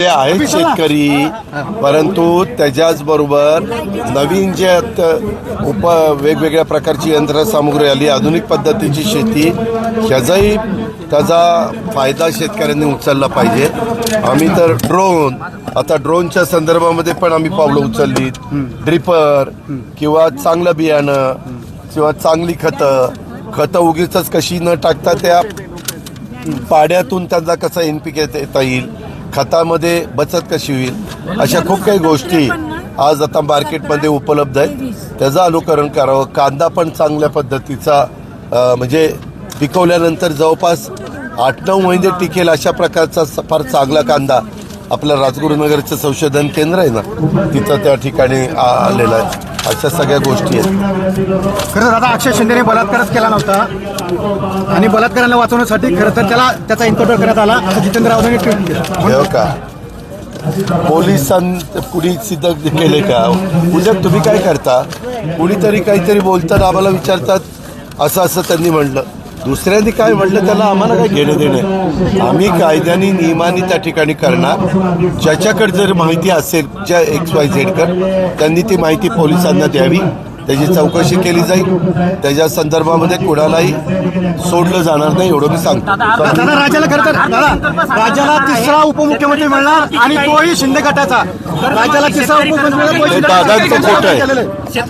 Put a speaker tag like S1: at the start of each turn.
S1: ते आहेत शेतकरी परंतु त्याच्याच बरोबर नवीन जे उप वेगवेगळ्या प्रकारची यंत्रसामुग्री आली आधुनिक पद्धतीची शेती ह्याचाही त्याचा फायदा शेतकऱ्यांनी उचलला पाहिजे. आम्ही तर ड्रोन आता ड्रोनच्या संदर्भामध्ये पण आम्ही पावलं उचलली ड्रिपर किंवा चांगलं बियाणं किंवा चांगली खतं खतं उगीच कशी न टाकता त्या पाड्यातून त्यांना कसं एन पी येता येईल? खतामध्ये बचत कशी होईल? अशा खूप काही गोष्टी आज आता मार्केटमध्ये उपलब्ध आहेत. त्याचं अनुकरण करावं. कांदा पण चांगल्या पद्धतीचा म्हणजे पिकवल्यानंतर जवळपास आठ नऊ महिने टिकेल अशा प्रकारचा स- फार चांगला कांदा आपलं राजगुरुनगरचं संशोधन केंद्र आहे ना तिथं त्या ठिकाणी आ- आलेलं आहे. अशा सगळ्या गोष्टी आहेत.
S2: खरं दादा अक्षय शिंदेने बलात्कारच केला नव्हता. आणि बलात्काराला वाचवण्यासाठी खरं तर त्याला त्याचा एन्काउंटर करण्यात आला. असं जितेंद्र राऊतांनी ट्विट केलं.
S1: हो का? पोलिसां कुणी सिद्ध केले का? उद्या तुम्ही काय करता? कुणीतरी काहीतरी बोलतात आम्हाला विचारतात. असं असं त्यांनी म्हणलं. दुसऱ्यांनी काय म्हणलं त्याला आम्हाला काय घेणं देणं आम्ही कायद्याने नियमाने त्या ठिकाणी करणार. ज्याच्याकडे जर माहिती असेल ज्या एक्स वाय झेडकर त्यांनी ती माहिती पोलिसांना द्यावी. त्याची चौकशी केली जाईल. त्याच्या संदर्भामध्ये कुणालाही सोडलं जाणार नाही एवढं मी सांगतो.
S2: दादा राज्याला खरं तर दादा राज्याला तिसरा उपमुख्यमंत्री मिळणार आणि तोही शिंदे गटाचा. राज्याला तिसरा उपमुख्यमंत्री मिळणार,
S1: दादांचं. खोटं
S2: आहे.